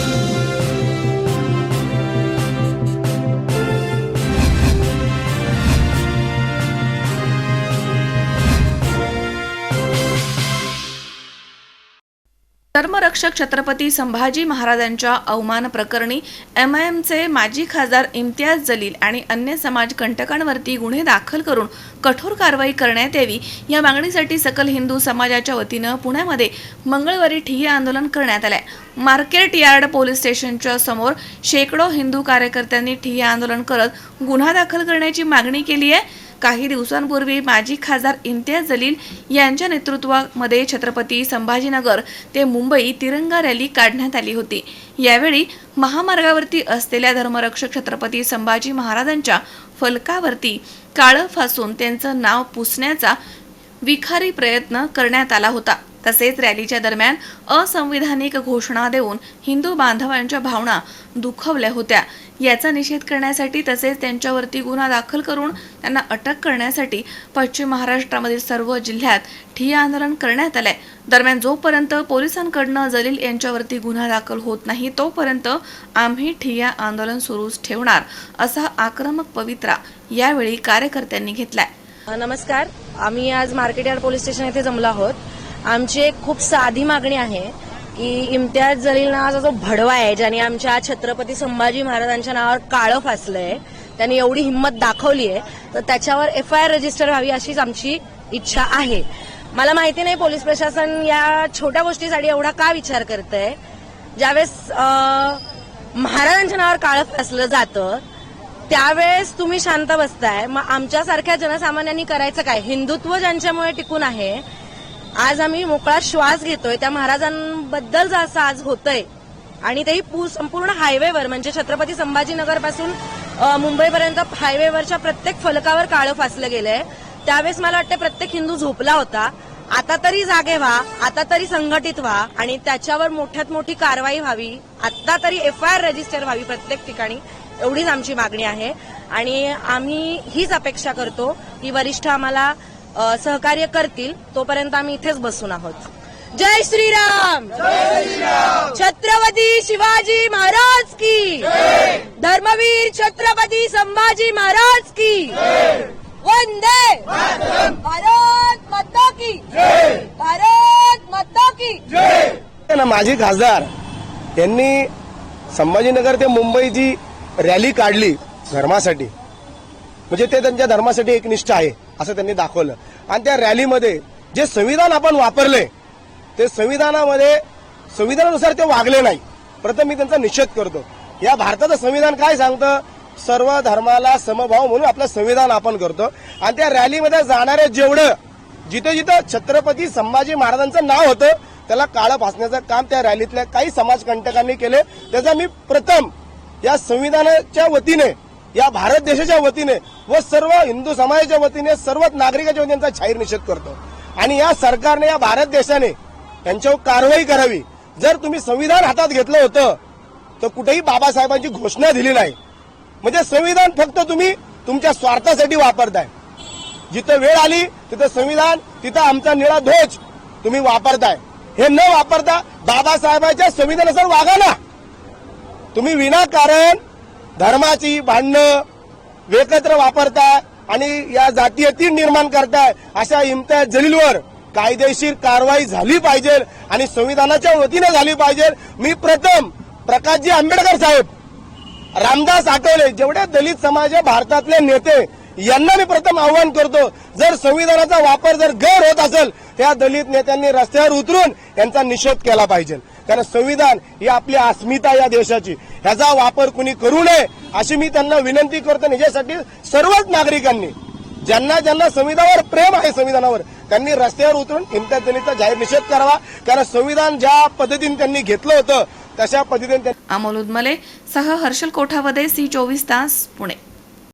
Thank you. धर्मरक्षक Chhatrapati Sambhaji महाराजांच्या अवमान प्रकरणी एम आय एमचे माजी खासदार इम्तियाज जलील आणि अन्य समाजकंटकांवरती गुन्हे दाखल करून कठोर कारवाई करण्यात यावी या मागणीसाठी सकल हिंदू समाजाच्या वतीनं पुण्यामध्ये मंगळवारी ठिय्या आंदोलन करण्यात आलंय. मार्केट यार्ड पोलीस स्टेशनच्या समोर शेकडो हिंदू कार्यकर्त्यांनी ठिय्या आंदोलन करत गुन्हा दाखल करण्याची मागणी केली आहे काही दिवसांपूर्वी माजी खासदार इम्तियाज जलील यांच्या नेतृत्वामध्ये छत्रपती संभाजीनगर ते मुंबई तिरंगा रॅली काढण्यात आली होती. यावेळी महामार्गावरती असलेल्या धर्मरक्षक छत्रपती संभाजी महाराजांच्या फलकावरती काळं फासून त्यांचं नाव पुसण्याचा विखारी प्रयत्न करण्यात आला होता. तसेच रॅलीच्या दरम्यान असंविधानिक घोषणा देऊन हिंदू बांधवांच्या भावना दुखवल्या होत्या. याचा निषेध करण्यासाठी तसेच त्यांच्यावरती गुन्हा दाखल करून त्यांना अटक करण्यासाठी पश्चिम महाराष्ट्रामधील सर्व जिल्ह्यात ठिय्या आंदोलन करण्यात आलंय. दरम्यान जोपर्यंत पोलिसांकडनं जलील यांच्यावरती गुन्हा दाखल होत नाही तोपर्यंत आम्ही ठिय्या आंदोलन सुरूच ठेवणार असा आक्रमक पवित्रा यावेळी कार्यकर्त्यांनी घेतलाय. नमस्कार. आम्ही आज मार्केट यार्ड पोलीस स्टेशन येथे जमलो आहोत. आमची एक खूप साधी मागणी आहे की इम्तियाज जलील नावाचा जो भडवा आहे ज्याने आमच्या छत्रपती संभाजी महाराजांच्या नावावर काळं फासलंय त्यांनी एवढी हिंमत दाखवली आहे तर त्याच्यावर एफ आय आर रजिस्टर व्हावी अशीच आमची इच्छा आहे. मला माहिती नाही पोलीस प्रशासन या छोट्या गोष्टीसाठी एवढा का विचार करतंय. ज्यावेळेस महाराजांच्या नावावर काळं फासलं जातं त्यावेळेस तुम्ही शांत बसताय. मग आमच्यासारख्या जनसामान्यांनी करायचं काय? हिंदुत्व ज्यांच्यामुळे टिकून आहे आज आम्ही मोकळा श्वास घेतोय. त्या महाराजांबद्दल जर असं आज होतंय आणि तेही पू- संपूर्ण हायवेवर म्हणजे छत्रपती संभाजीनगरपासून मुंबईपर्यंत हायवेवरच्या प्रत्येक फलकावर काळं फासलं गेलंय. त्यावेळेस मला वाटतं प्रत्येक हिंदू झोपला होता. आता तरी जागे व्हा आता तरी संघटित व्हा आणि त्याच्यावर मोठ्यात मोठी कारवाई व्हावी. आता तरी एफ आय आर रजिस्टर व्हावी प्रत्येक ठिकाणी. एवढीच आमची मागणी आहे. आणि आम्ही हीच अपेक्षा करतो की वरिष्ठ आम्हाला सहकार्य करतील तोपर्यंत आम्ही इथेच बसून आहोत. जय श्रीराम! छत्रपती शिवाजी महाराज की! धर्मवीर छत्रपती संभाजी महाराज की! वंदे भारत माता की! भारत माता की! ना माजी खासदार यांनी संभाजीनगर ते मुंबईची रॅली काढली धर्मासाठी. म्हणजे ते त्यांच्या धर्मासाठी एकनिष्ठ आहे. असं त्यांनी दाखवलं. आणि त्या रॅलीमध्ये जे संविधान आपण वापरले ते संविधानामध्ये संविधानानुसार ते वागले नाही. प्रथम मी त्यांचा निषेध करतो. या भारताचं संविधान काय सांगतं? सर्व धर्माला समभाव म्हणून आपलं संविधान आपण करतो. आणि त्या रॅलीमध्ये जाणारे जेवढं जिथे जिथं छत्रपती संभाजी महाराजांचं नाव होतं त्याला काळं फासण्याचं काम त्या रॅलीतल्या काही समाजकंटकांनी केले. त्याचा मी प्रथम या संविधानाच्या वतीने या भारत देशाच्या वतीने व सर्व हिंदू समाजाच्या वतीने सर्वच नागरिकाच्या वतीने त्यांचा जाहीर निषेध करतो. आणि या सरकारने या भारत देशाने यांच्यावर कारवाई करावी. जर तुम्ही संविधान हातात घेतलं होतं तर कुठेही बाबासाहेबांची घोषणा दिली नाही. म्हणजे संविधान फक्त तुम्ही तुमच्या स्वार्थासाठी वापरताय. जिथं वेळ आली तिथं संविधान तिथं आमचा निळा ध्वज तुम्ही वापरताय. हे न वापरता बाबासाहेबांच्या संविधानानुसार वागा ना. तुम्ही विनाकारण धर्माची भांडणं एकत्र वापरताय आणि या जातीय तीन निर्माण करताय अशा इम्तियाज जलीलवर कायदेशीर कारवाई झाली पाहिजे आणि संविधानाच्या वतीनं झाली पाहिजे. मी प्रथम प्रकाशजी आंबेडकर साहेब रामदास आठवले जेवढे दलित समाज भारतातले नेते यांना मी प्रथम आव्हान करतो जर संविधानाचा वापर जर गैर होत असेल त्या दलित नेत्यांनी रस्त्यावर उतरून यांचा निषेध केला पाहिजे. कारण संविधान ही आपली अस्मिता या देशाची. ह्याचा वापर कुणी करू नये अशी मी त्यांना विनंती करतो आणि याच्यासाठी सर्वच नागरिकांनी ज्यांना ज्यांना संविधानावर प्रेम आहे संविधानावर त्यांनी रस्त्यावर उतरून इम्तियाज जाहीर निषेध करावा. कारण संविधान ज्या पद्धतीने त्यांनी घेतलं होतं तशा पद्धतीने अमोल उदमले सह हर्षल कोठावदे सी चोवीस तास पुणे.